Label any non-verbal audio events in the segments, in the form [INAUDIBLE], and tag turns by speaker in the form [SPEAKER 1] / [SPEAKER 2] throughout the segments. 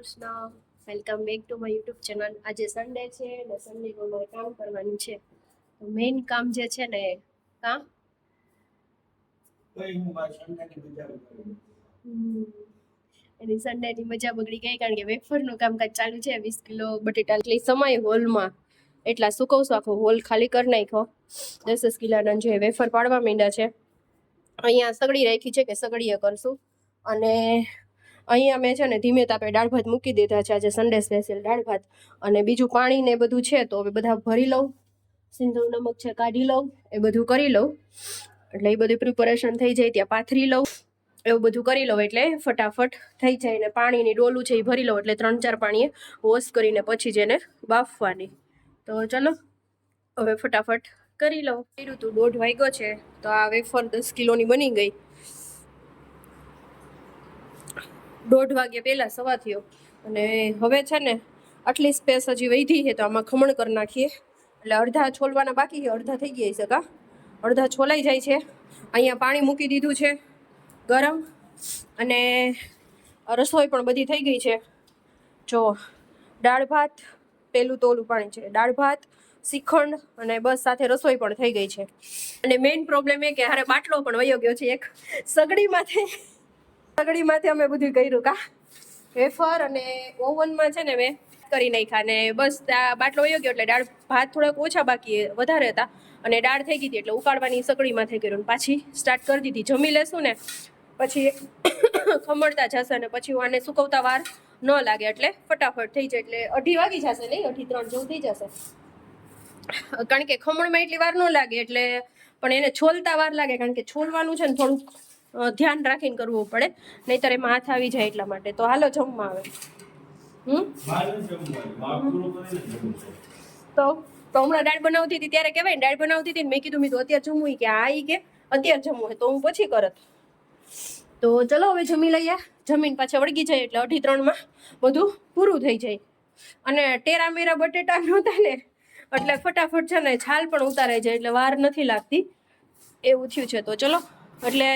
[SPEAKER 1] Krishna. Welcome back to my YouTube channel આજે Sunday છે અને સન્ડેનું મારે કામ કરવાનું છે. તો મેઇન કામ જે છે ને કામ? એની સન્ડેની મજા બગડી ગઈ કારણ કે વેફરનું કામકાજ ચાલુ છે. વીસ કિલો બટેટા એટલે સમય હોલમાં. એટલા સુકવશો આખો હોલ ખાલી કરી નાખ્યો. દસ દસ કિલોના જે વેફર પાડવા માંડ્યા છે. અહીંયા સગડી રાખી છે કે સગડીએ કરશું. અને અહીંયા મેં છે ને ધીમે તાપે દાળ ભાત મૂકી દીધા છે. આજે સન્ડે સ્પેશિયલ દાળ ભાત. અને બીજું પાણી ને બધું છે તો હવે બધા ભરી લઉં. સિંધુ નમક છે કાઢી લઉં, એ બધું કરી લઉં. એટલે એ બધું પ્રિપરેશન થઈ જાય ત્યાં પાથરી લઉં. એવું બધું કરી લઉં એટલે ફટાફટ થઈ જાય ને પાણીની ડોલું છે એ ભરી લઉં એટલે ત્રણ ચાર પાણીએ વોશ કરીને પછી જ એને બાફવાની. તો ચલો, હવે ફટાફટ કરી લઉં. કર્યું તું, દોઢ વાગ્યો છે. તો આ વેફર દસ કિલોની બની ગઈ. દોઢ વાગ્યા પહેલાં સવા થયો. અને હવે છે ને, આટલી સ્પેસ હજી વધી છે તો આમાં ખમણ કરી નાખીએ. એટલે અડધા છોલવાના બાકી અડધા થઈ ગયા છે કા? અડધા છોલાઈ જાય છે. અહીંયા પાણી મૂકી દીધું છે ગરમ. અને રસોઈ પણ બધી થઈ ગઈ છે. જો, દાળ ભાત, પેલું તોલું પાણી છે. દાળ ભાત શ્રીખંડ અને બસ સાથે રસોઈ પણ થઈ ગઈ છે. અને મેઇન પ્રોબ્લેમ એ કે હારે બાટલો પણ વયો ગયો છે એક. સગડીમાંથી સગડીમાંથી અમે બધું કર્યું કા? વેફર અને ઓવનમાં છે ને મેં કરી નાખ્યા ને બસ આ બાટલો વયો ગયો એટલે દાળ ભાત થોડાક ઓછા બાકી વધારે હતા અને દાળ થઈ ગઈ હતી એટલે ઉકાળવાની સગડીમાંથી કર્યું ને પાછી સ્ટાર્ટ કરી દીધી. જમી લેશું ને પછી ખમણતા જશે ને પછી આને સુકવતા વાર ન લાગે એટલે ફટાફટ થઈ જાય એટલે અઢી વાગી જશે નહીં? અઢી ત્રણ જેવું થઈ જશે. કારણ કે ખમણમાં એટલી વાર ન લાગે એટલે પણ એને છોલતા વાર લાગે કારણ કે છોલવાનું છે ને થોડુંક ધ્યાન રાખીને કરવું પડે. નહીંતર એમાં હાથ આવી જાય એટલા માટે. તો હાલો જમવા આવે. તો તો હમણાં દાળ બનાવતી હતી ત્યારે કહેવાય દાળ બનાવતી હતી મેં કીધું, મેં તો અત્યારે જમવું કે આ કે, અત્યારે જમવું હોય તો હું પછી કરત. તો ચલો હવે જમી લઈએ. જમીન પાછા વળગી જાય એટલે અઢી ત્રણમાં બધું પૂરું થઈ જાય. અને ટેરા મેરા બટેટા નહોતા ને, એટલે ફટાફટ છે ને છાલ પણ ઉતારાઈ જાય એટલે વાર નથી લાગતી. એવું થયું છે તો ચલો. એટલે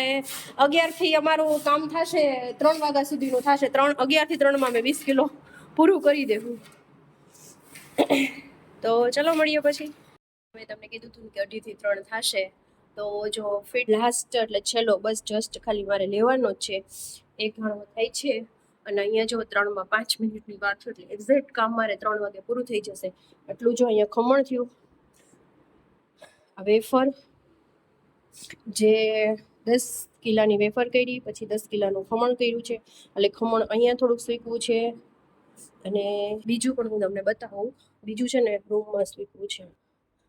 [SPEAKER 1] અગિયારથી અમારું કામ થશે, ત્રણ વાગ્યા સુધીનું થશે. ત્રણ, અગિયારથી ત્રણમાં મેં વીસ કિલો પૂરું કરી દેવું. તો ચલો મળીએ પછી. મેં તમને કીધું હતું કે અઢીથી ત્રણ થશે. તો જો ફીડ લાસ્ટ એટલે છેલ્લો, બસ જસ્ટ ખાલી મારે લેવાનો જ છે. એક ઘણો થાય છે. અને અહીંયા જો ત્રણમાં પાંચ મિનિટની વાત છે, એટલે એક્ઝેક્ટ કામ મારે ત્રણ વાગે પૂરું થઈ જશે. એટલું જો અહીંયા ખમણ થયું. આ વેફર, જે દસ કિલાની વેફર કરી, પછી દસ કિલાનું ખમણ કર્યું છે. એટલે ખમણ અહીંયા થોડુંક સ્વીકવું છે. અને બીજું પણ હું તમને બતાવું. બીજું છે ને, રૂમમાં સ્વીકવું છે.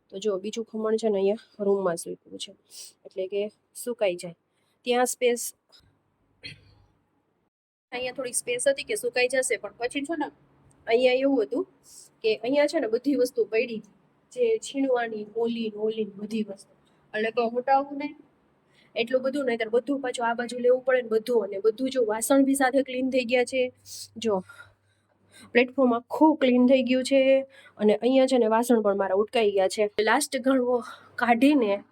[SPEAKER 1] તો જો, બીજું ખમણ છે ને અહીંયા રૂમમાં સ્વીકવું છે. એટલે કે સુકાઈ જાય. ત્યાં સ્પેસ અહીંયા થોડી સ્પેસ હતી કે સુકાઈ જશે, પણ પછી છે ને, અહીંયા એવું હતું કે અહીંયા છે ને બધી વસ્તુ પડી. જે છીણવાની ઓલી ઓલી બધી વસ્તુ. એટલે તો હટાવવું નહીં. એટલું બધું નહીં બધું પાછું આ બાજુ લેવું પડે ને બધું. અને બધું જો વાસણ બી સાથે ક્લીન થઈ ગયા છે. જો પ્લેટફોર્મ આખું ક્લીન થઈ ગયું છે. અને અહીંયા છે ને વાસણ પણ મારા ઉટકાઈ ગયા છે. લાસ્ટ ઘણવો કાઢીને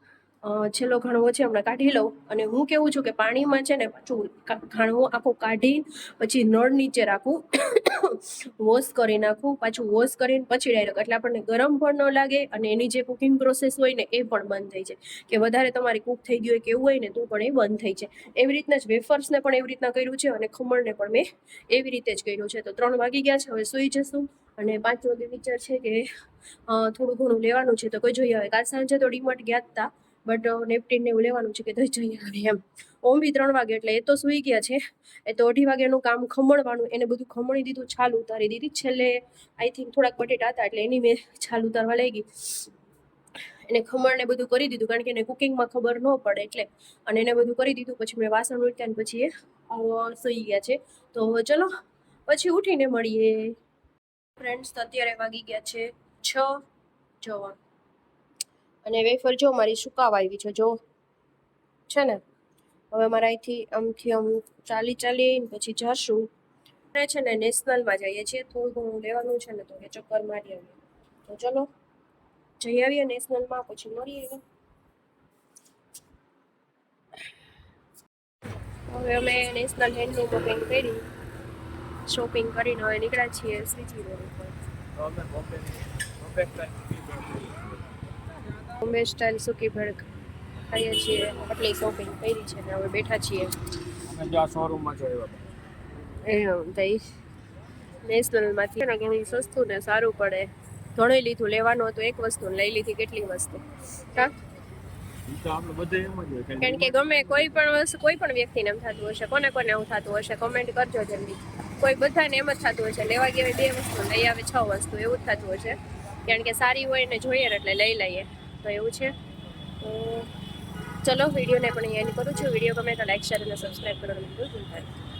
[SPEAKER 1] છેલ્લો ઘણવો છે, હમણાં કાઢી લઉં. અને હું કેવું છું કે પાણીમાં છે ને પાછું ઘાણવો આખો કાઢી, પછી નળ નીચે રાખું [COUGHS] વોશ કરી નાખું, પાછું વોશ કરીને પછી ડાયરેક્ટ એટલે આપણને ગરમ પણ ન લાગે અને એની જે કુકિંગ પ્રોસેસ હોય ને એ પણ બંધ થઈ જાય. કે વધારે તમારી કૂક થઈ ગયું હોય કે એવું હોય ને તો પણ એ બંધ થઈ જાય. એવી રીતના જ વેફર્સને પણ એવી રીતના કર્યું છે અને ખમણને પણ મેં એવી રીતે જ કર્યું છે. તો ત્રણ વાગી ગયા છે, હવે સૂઈ જશું. અને પાંચ વાગે વિચાર છે કે થોડું ઘણું લેવાનું છે તો કોઈ જોઈએ હવે કાલ સાંજે તો ડીમાર્ટ ગયા હતા બટ નેપટીન ને એવું લેવાનું છે કે તો જઈ હવે એમ. ઓમ બી ત્રણ વાગે એટલે એ તો સૂઈ ગયા છે. એ તો અઢી વાગ્યાનું કામ ખમણવાનું, એને બધું ખમણી દીધું, છાલ ઉતારી દીધી. છેલ્લે આઈ થિંક થોડાક બટેટા હતા એટલે એની મેં છાલ ઉતારવા લઈ ગઈ એને ખમણ ને બધું કરી દીધું કારણ કે એને કુકિંગમાં ખબર ન પડે એટલે. અને એને બધું કરી દીધું, પછી મેં વાસણ ને પછી એ સૂઈ ગયા છે. તો ચલો, પછી ઉઠીને મળીએ. ફ્રેન્ડ્સ તો અત્યારે વાગી ગયા છે છ જોવા. અને વેફર જો મારી સુકાવા આવી છે, જો. છે ને? હવે મારે અહીંથી આમથી આમ ચાલી ચાલી પછી જશું. આપણે છે ને નેશનલમાં જઈએ છીએ થોડું ઘણું લેવાનું છે ને તો એ ચક્કર મારી આવીએ. તો ચલો, જઈ આવીએ નેશનલમાં, પછી મળીએ હવે. અમે નેશનલ હેન્ડલૂમ બુકિંગ કરી. શોપિંગ કરીને હવે નીકળ્યા છીએ શ્રીજી રોડ ઉપર
[SPEAKER 2] બોમ્બે
[SPEAKER 1] સ્ટાઇલ સૂકી ભેળ ખાઈએ છીએ આટલી શોપિંગ કરી છે ને હવે બેઠા છીએ.
[SPEAKER 2] અમે આ શોરૂમમાં છે એવા
[SPEAKER 1] એમ તઈશ નેશનલમાંથી ને ઘણું સસ્તું ને સારું પડે. ઘણું લીધું લેવાનું હતું એક વસ્તુ લઈ લીધી કેટલી વસ્તુ. હા?
[SPEAKER 2] જ
[SPEAKER 1] કારણ કે ગમે કોઈ પણ વસ્તુ કોઈ પણ વ્યક્તિને એમ થતું હશે કોને કોને એવું થતું હશે કમેન્ટ કરજો જલ્દી. કોઈ બધાને એમ જ થતું હશે લેવા ગયા બે વસ્તુ લઈ આવે છ વસ્તુ એવું જ થતું હશે. કારણ કે સારી હોય ને જોઈએ એટલે લઈ લઈએ. તો એવું છે. તો ચલો, વિડીયોને પણ અહીંયા કરું છું. વીડિયો ગમે તો લાઈક શેર અને સબસ્ક્રાઈબ કરવાનું ભૂલતા નહીં